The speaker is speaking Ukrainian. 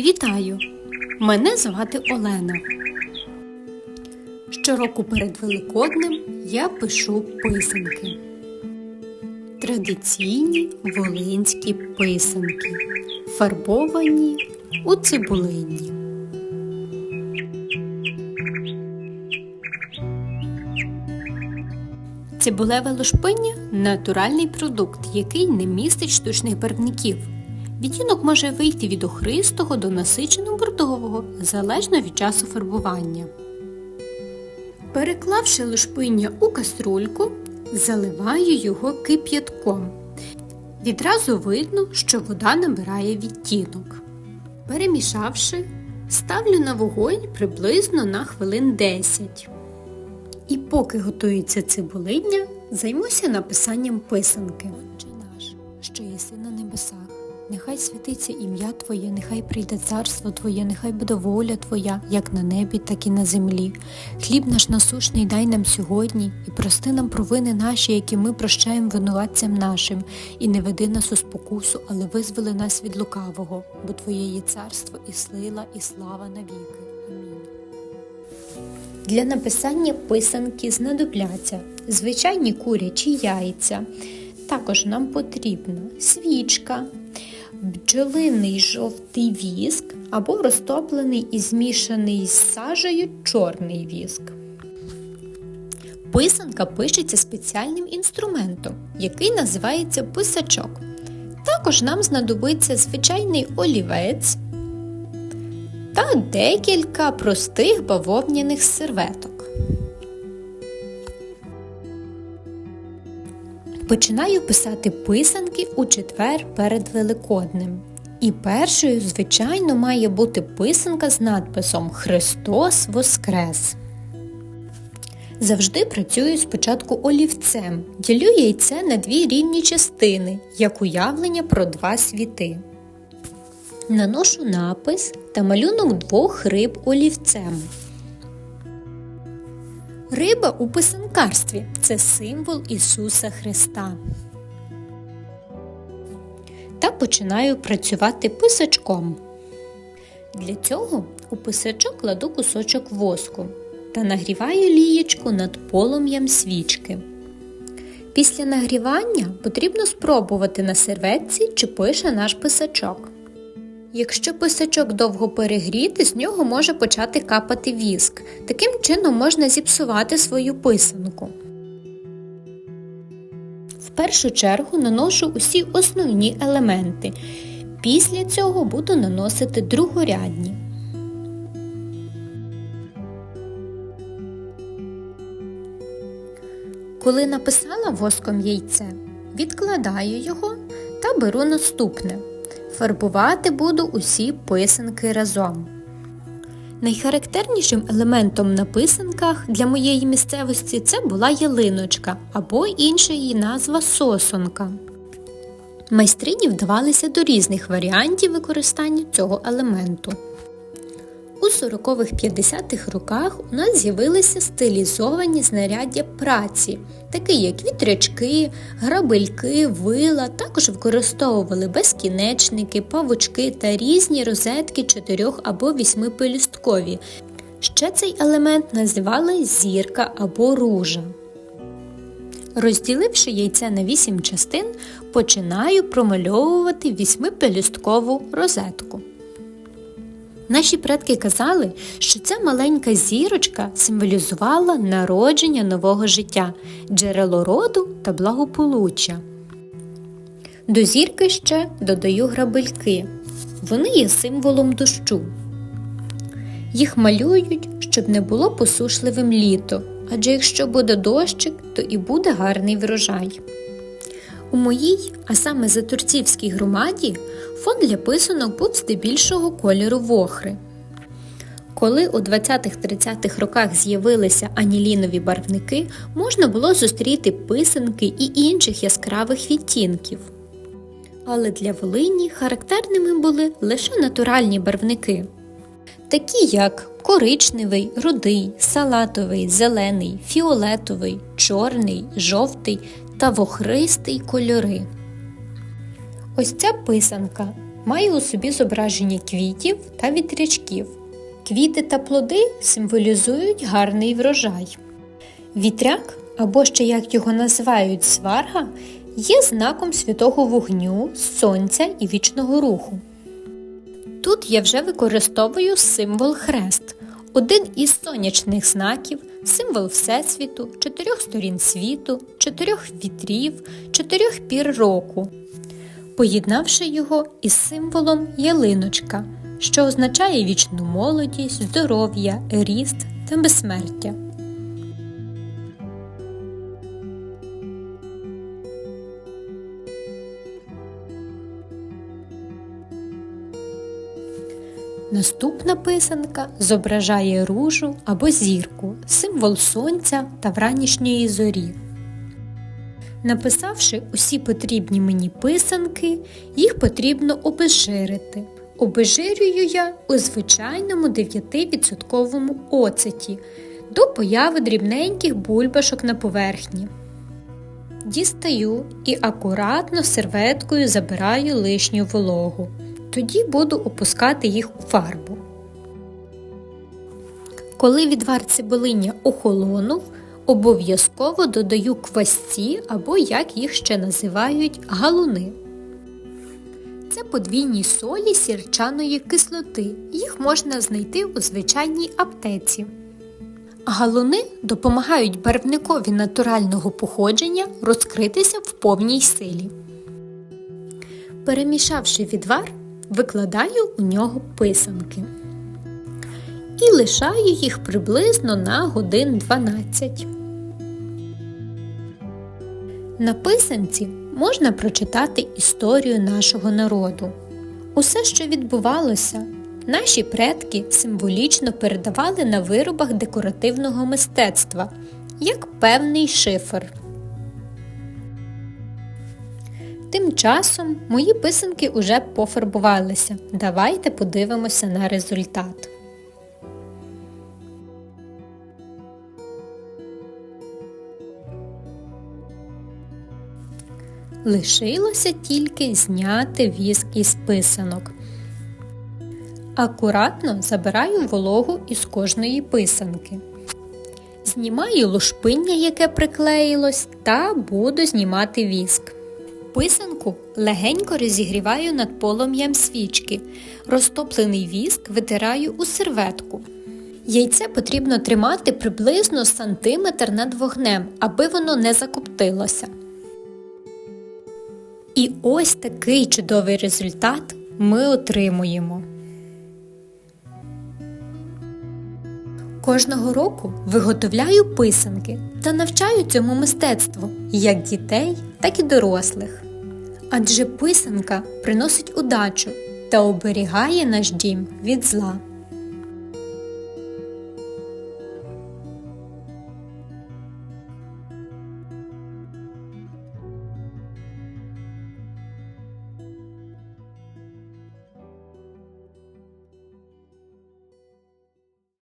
Вітаю! Мене звати Олена. Щороку перед Великоднем я пишу писанки. Традиційні волинські писанки, фарбовані у цибулині. Цибулеве лушпиння натуральний продукт, який не містить штучних барвників. Відтінок може вийти від охристого до насичено бордового, залежно від часу фарбування. Переклавши лушпиння у каструльку, заливаю його кип'ятком. Відразу видно, що вода набирає відтінок. Перемішавши, ставлю на вогонь приблизно на хвилин 10. І поки готується цибулиння, займуся написанням писанки. Отче наш, що єси на нехай святиться ім'я Твоє, нехай прийде царство Твоє, нехай буде воля Твоя, як на небі, так і на землі. Хліб наш насушний дай нам сьогодні, і прости нам провини наші, які ми прощаємо винуватцям нашим, і не веди нас у спокусу, але визволи нас від лукавого, бо Твоє є царство і сила, і слава навіки. Амінь. Для написання писанки знадобляться звичайні курячі яйця. Також нам потрібна свічка, бджолиний жовтий віск або розтоплений і змішаний з сажею чорний віск. Писанка пишеться спеціальним інструментом, який називається писачок. Також нам знадобиться звичайний олівець та декілька простих бавовняних серветок. Починаю писати писанки у четвер перед Великоднем. І першою, звичайно, має бути писанка з надписом Христос Воскрес. Завжди працюю спочатку олівцем. Ділю яйце на дві рівні частини, як уявлення про два світи. Наношу напис та малюнок двох риб олівцем. Риба у писанкарстві це символ Ісуса Христа. Та починаю працювати писачком. Для цього у писачок кладу кусочок воску та нагріваю лієчку над полум'ям свічки. Після нагрівання потрібно спробувати на серветці, чи пише наш писачок. Якщо писачок довго перегріти, з нього може почати капати віск. Таким чином можна зіпсувати свою писанку. В першу чергу наношу усі основні елементи. Після цього буду наносити другорядні. Коли написала воском яйце, відкладаю його та беру наступне. Фарбувати буду усі писанки разом. Найхарактернішим елементом на писанках для моєї місцевості це була ялиночка або інша її назва сосонка. Майстрині вдавалися до різних варіантів використання цього елементу. У 40-50-х роках у нас з'явилися стилізовані знаряддя праці, такі як вітрячки, грабельки, вила, також використовували безкінечники, павучки та різні розетки чотирьох або вісьмипелюсткові. Ще цей елемент називали зірка або ружа. Розділивши яйце на 8 частин, починаю промальовувати вісьмипелюсткову розетку. Наші предки казали, що ця маленька зірочка символізувала народження нового життя, джерело роду та благополуччя. До зірки ще додаю грабельки. Вони є символом дощу. Їх малюють, щоб не було посушливим літо, адже якщо буде дощик, то і буде гарний врожай. У моїй, а саме Затурцівській громаді, фон для писанок був здебільшого кольору вохри. Коли у 20-30-х роках з'явилися анілінові барвники, можна було зустріти писанки і інших яскравих відтінків. Але для Волині характерними були лише натуральні барвники, такі як коричневий, рудий, салатовий, зелений, фіолетовий, чорний, жовтий та вохристий кольори. Ось ця писанка має у собі зображення квітів та вітрячків. Квіти та плоди символізують гарний врожай. Вітряк, або ще як його називають сварга, є знаком святого вогню, сонця і вічного руху. Тут я вже використовую символ хрест, один із сонячних знаків, символ Всесвіту, чотирьох сторін світу, чотирьох вітрів, чотирьох пір року, поєднавши його із символом ялиночка, що означає вічну молодість, здоров'я, ріст та безсмертя. Наступна писанка зображає ружу або зірку, символ сонця та вранішньої зорі. Написавши усі потрібні мені писанки, їх потрібно обезжирити. Обезжирюю я у звичайному 9% оцеті до появи дрібненьких бульбашок на поверхні. Дістаю і акуратно серветкою забираю лишню вологу. Тоді буду опускати їх у фарбу. Коли відвар цибулиння охолонув, обов'язково додаю квасці або, як їх ще називають, галуни. Це подвійні солі сірчаної кислоти. Їх можна знайти у звичайній аптеці. Галуни допомагають барвникові натурального походження розкритися в повній силі. Перемішавши відвар, викладаю у нього писанки і лишаю їх приблизно на годин 12. На писанці можна прочитати історію нашого народу. Усе, що відбувалося, наші предки символічно передавали на виробах декоративного мистецтва як певний шифр. Тим часом мої писанки уже пофарбувалися. Давайте подивимося на результат. Лишилося тільки зняти віск із писанок. Акуратно забираю вологу із кожної писанки. Знімаю лушпиння, яке приклеїлось, та буду знімати віск. Писанку легенько розігріваю над полум'ям свічки. Розтоплений віск витираю у серветку. Яйце потрібно тримати приблизно сантиметр над вогнем, аби воно не закоптилося. І ось такий чудовий результат ми отримуємо. Кожного року виготовляю писанки та навчаю цьому мистецтву як дітей, так і дорослих. Адже писанка приносить удачу та оберігає наш дім від зла.